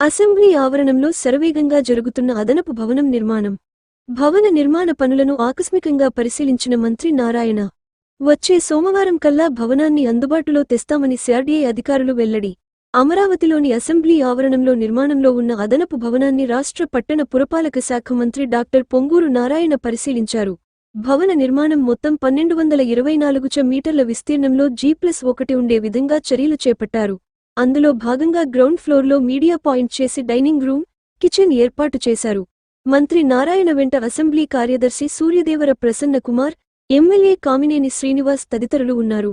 Assembly ఆవరణంలో శరవేగంగా జరుగుతున్న అదనపు భవనం నిర్మాణం. భవన నిర్మాణ పనులను ఆకస్మికంగా పరిశీలించిన మంత్రి నారాయణ వచ్చే సోమవారం కల్లా భవనాన్ని అందుబాటులో తెస్తామని సిఆర్డీఏ అధికారులు వెల్లడి. అమరావతిలోని అసెంబ్లీ ఆవరణంలో నిర్మాణంలో ఉన్న అదనపు భవనాన్ని రాష్ట్ర పట్టణ పురపాలక శాఖ మంత్రి డాక్టర్ పొంగూరు నారాయణ పరిశీలించారు. భవన నిర్మాణం మొత్తం పన్నెండు వందల ఇరవై నాలుగు చ మీటర్ల విస్తీర్ణంలో జీ ప్లస్ ఒకటి ఉండే విధంగా చర్యలు చేపట్టారు. అందులో భాగంగా గ్రౌండ్ ఫ్లోర్లో మీడియా పాయింట్ చేసి డైనింగ్ రూమ్ కిచెన్ ఏర్పాటు చేశారు. మంత్రి నారాయణ వెంట అసెంబ్లీ కార్యదర్శి సూర్యదేవర ప్రసన్న కుమార్ ఎమ్మెల్యే కామినేని శ్రీనివాస్ తదితరులు ఉన్నారు.